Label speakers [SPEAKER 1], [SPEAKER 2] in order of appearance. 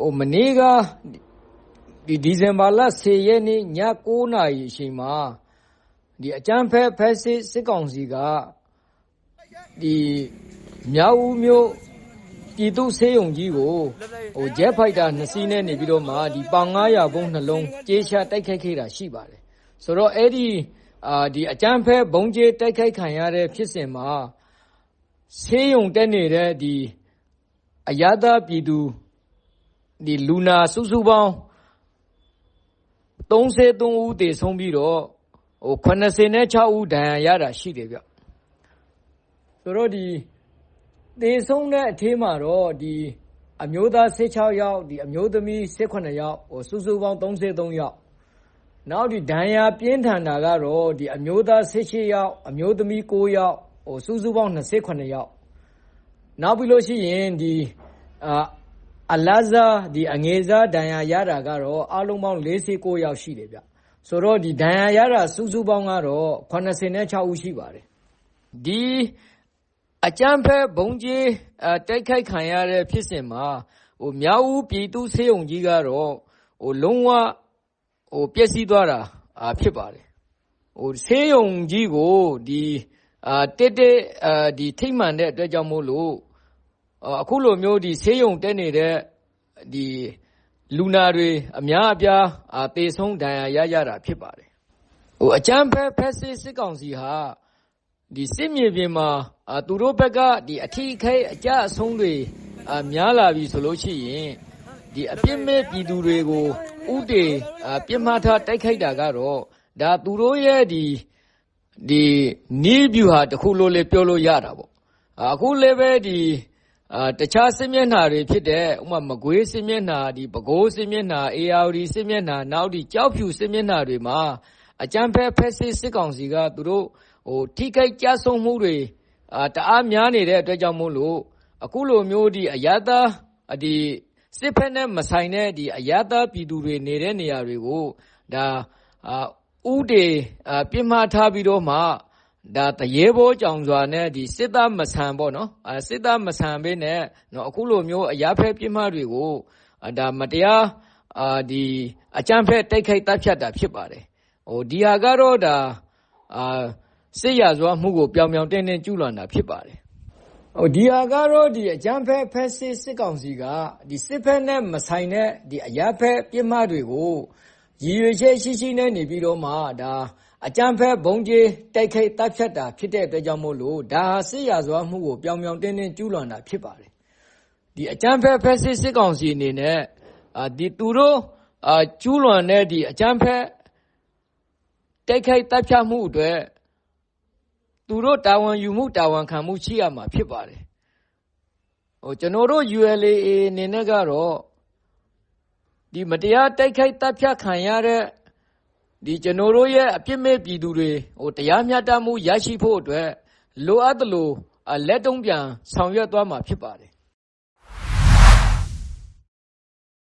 [SPEAKER 1] ဟိုမနေ့ကဒီဒီဇင်ဘာလ10ရက်နေ့ည9နာရီအချိန်မှာဒီအကြမ်းဖက်ဖက်စစ်စစ်ကောင်စီကဒီမြောက်ဦးမြို့ပြည်သူ့ဆေးရုံကြီးကိုဟိုဂျက်ဖိုက်တာနှစ်စီးနဲ့နေပြီးတော့မှဒီပေါင်900ဘုံနှလုံးကြေးချတိုက်ခိုက်ခဲ့တာရှိပါတယ်ဆိုတော့အဲ့ဒီအာဒီအကြမ်းဖက်ဘုံကြေးတိုက်ခိုက်ခံရတဲ့ဖြစ်စဉ်မှာဆေးရုံတက်နေတဲ့ဒီအရသာပြည်သူ ဒီလူနာစုစုပေါင်း33ဦးသေဆုံးပြီးတော့ဟို86ဦးဒဏ်ရာရတာရှိတယ်ဗျဆိုတော့ဒီသေဆုံးတဲ့အထေးမှာတော့ဒီအမျိုးသား16ယောက်ဒီအမျိုးသမီး18ယောက်ဟိုစုစုပေါင်း33ယောက်နောက်ဒီဒဏ်ရာပြင်းထန်တာကတော့ဒီအမျိုးသား18ယောက်အမျိုးသမီး9ယောက်ဟိုစုစုပေါင်း28ယောက်နောက်ပြီးလို့ရှိရင်ဒီအာ အလာဇာဒီအငယ်စားဒဏ်ရာရတာကတော့အလုံးပေါင်း46ယောက်ရှိတယ်ဗျဆိုတော့ဒီဒဏ်ရာရတာစုစုပေါင်းကတော့86ဦးရှိပါတယ်ဒီအကြမ်းဖက်ဘုံကြီးတိုက်ခိုက်ခံရတဲ့ဖြစ်စဉ်မှာဟိုမြောက်ဦးပြည်သူဆေးရုံကြီးကတော့ဟိုလုံးဝဟိုပျက်စီးသွားတာဖြစ်ပါတယ်ဟိုဆေးရုံကြီးကိုဒီအာတက်တက်အာဒီထိမှန်တဲ့အတွက်ကြောင့်မို့လို့ အခုလိုမျိုးဒီဆေးရုံတက်နေတဲ့ဒီလူနာတွေအများအပြားအာတေဆုံးဒဏ်ရာရရတာဖြစ်ပါတယ်ဟိုအကြမ်းဖက်ဖက်စစ်စစ်ကောင်စီဟာဒီစစ်မြေပြင်မှာအာသူတို့ဘက်ကဒီအထီးခိုက်အကြအဆုံးတွေအာများလာပြီဆိုလို့ရှိရင်ဒီအပြစ်မဲ့ပြည်သူတွေကိုဥတေအာပြစ်မှားထားတိုက်ခိုက်တာကတော့ဒါသူတို့ရဲ့ဒီဒီနီးဗျူဟာတစ်ခုလို့လည်းပြောလို့ရတာပေါ့အခုလည်းပဲဒီ အာတခြားစစ်မျက်နှာတွေဖြစ်တဲ့ဥမာမကွေးစစ်မျက်နှာဒီပဲခူးစစ်မျက်နှာအေယာဝတီစစ်မျက်နှာနောက်ဒီကြောက်ဖြူစစ်မျက်နှာတွေမှာအကြမ်းဖက်ဖက်စစ်စစ်ကောင်စီကသူတို့ဟိုထိခိုက်ကြဆုံးမှုတွေအာတအားများနေတဲ့အတွက်ကြောင့်မို့လို့အခုလိုမျိုးဒီအရသာဒီစစ်ဖက်နဲ့မဆိုင်တဲ့ဒီအရသာပြည်သူတွေနေတဲ့နေရာတွေကိုဒါအာဥတေပြစ်မှားထားပြီးတော့မှ ဒါတရေဘောကြောင်စွာနဲ့ဒီစစ်သားမဆန်ပေါ့နော်အဲစစ်သားမဆန်ပေးနဲ့နော်အခုလိုမျိုးအရာဖက်ပြစ်မှားတွေကိုဒါမတရားအာဒီအကြမ်းဖက်တိုက်ခိုက်တပ်ဖြတ်တာဖြစ်ပါတယ်ဟိုဒီဟာကတော့ဒါအာစစ်ရစွာမှုကိုပြောင်ပြောင်တင်းတင်းကျူးလွန်တာဖြစ်ပါတယ်ဟိုဒီဟာကတော့ဒီအကြမ်းဖက်ဖက်စစ်စစ်ကောင်စီကဒီစစ်ဖက်နဲ့မဆိုင်တဲ့ဒီအရာဖက်ပြစ်မှားတွေကိုရည်ရွယ်ချက်ရှိရှိနဲ့နေပြီးတော့မှဒါ အကြမ်းဖက်ဘုံကြီးတိုက်ခိုက်တပ်ဖြတ်တာ ဖြစ်တဲ့အတွက်ကြောင့်မို့လို့ဒါဟာစစ်ရာဇဝမှုကိုပြောင်ပြောင်တင်းတင်းကျူးလွန်တာဖြစ်ပါတယ်ဒီအကြမ်းဖက်ဖက်စစ်စစ်ကောင်စီအနေနဲ့အာဒီသူတို့အာကျူးလွန်တဲ့ဒီအကြမ်းဖက်တိုက်ခိုက်တပ်ဖြတ်မှုအတွက်သူတို့တာဝန်ယူမှုတာဝန်ခံမှုရှိရမှာဖြစ်ပါတယ်ဟိုကျွန်တော်တို့ ULA အနေနဲ့ကတော့ဒီမတရားတိုက်ခိုက်တပ်ဖြတ်ခံရတဲ့ ဒီကျွန်တော်တို့ရဲ့အပြစ်မဲ့ပြည်သူတွေဟိုတရားမျှတမှုရရှိဖို့အတွက်လိုအပ်သလိုလက်တုံးပြန်ဆောင်ရွက်သွားမှာဖြစ်ပါတယ်